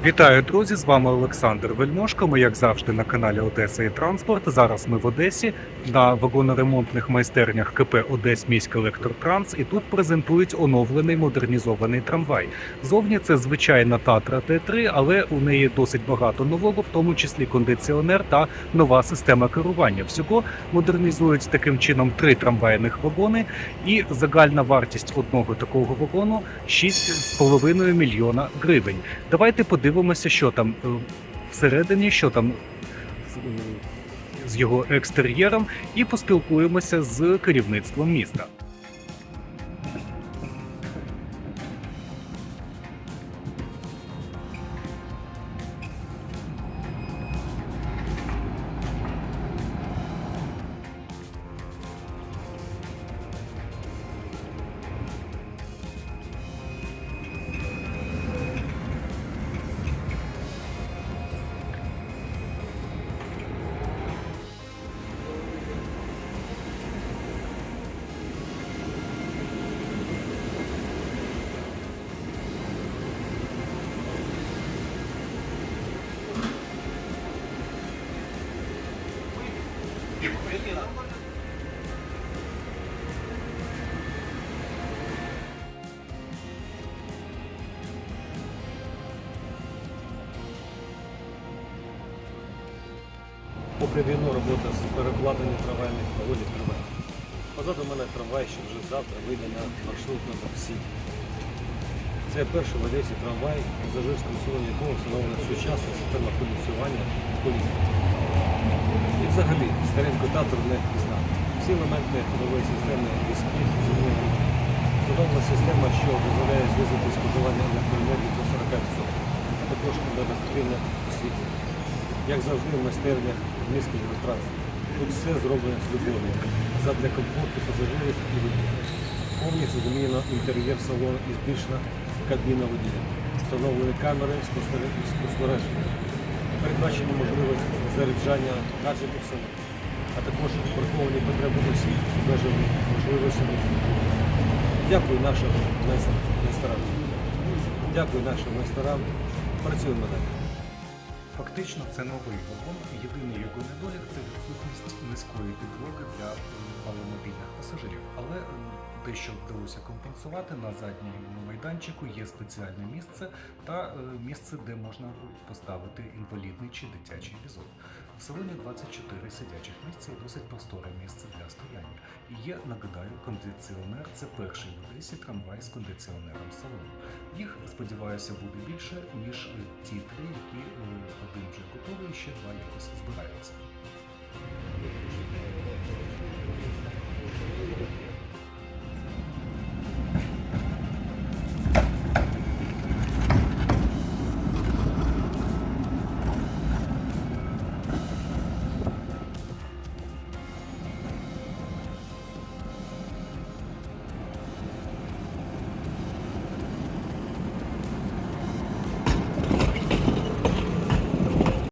Вітаю, друзі! З вами Олександр Вельмошко. Ми, як завжди, на каналі Одеса і Транспорт. Зараз ми в Одесі на вагоноремонтних майстернях КП Одесь міськ Електротранс. І тут презентують оновлений модернізований трамвай. Зовні це звичайна Татра Т3, але у неї досить багато нового, в тому числі кондиціонер та нова система керування. Всього модернізують таким чином три трамвайних вагони, і загальна вартість одного такого вагону 6,5 мільйона гривень. Давайте подивимося, що там е, всередині, що там е, з його екстер'єром, і поспілкуємося з керівництвом міста. Попри війну робота з перекладенням трамвайних вагонів триває. Позаду мене трамвай, що вже завтра вийде на маршрут номер 7. Це перший в Одесі трамвай, за жирським селом якого встановлена сучасна система кондиціювання повітря. І взагалі старинку татор не впізнати. Всі елементи нової системи війські змінені. Встановлена система, що дозволяє знизити споживання електроенергії до 40%, а також енергоефективне освітлення як завжди в майстернях міських електрацій. Тут все зроблено з любов'ю, задля комфорту пасажирів і водія. Повністю замінено інтер'єр салону і збільшена кабіна водія. Встановлені камери спостереження-. Передбачена можливість заряджання гаджетів салону, а також враховані потреби осіб з можливостями. Дякую нашим майстрам. Дякую нашим майстрам. Працюємо далі. Фактично, це новий вагон. Єдиний його недолік це відсутність низької підлоги для маломобільних пасажирів. Але дещо вдалося компенсувати на задньому майданчику. Є спеціальне місце та е, місце, де можна поставити інвалідний чи дитячий візок. В салоні 24 сидячих місця і досить просторе місце для стояння. Є, нагадаю, кондиціонер це перший в Одесі трамвай з кондиціонером салону. Їх, сподіваюся, буде більше, ніж ті три, які е, один вже готовий, ще два якось збираються.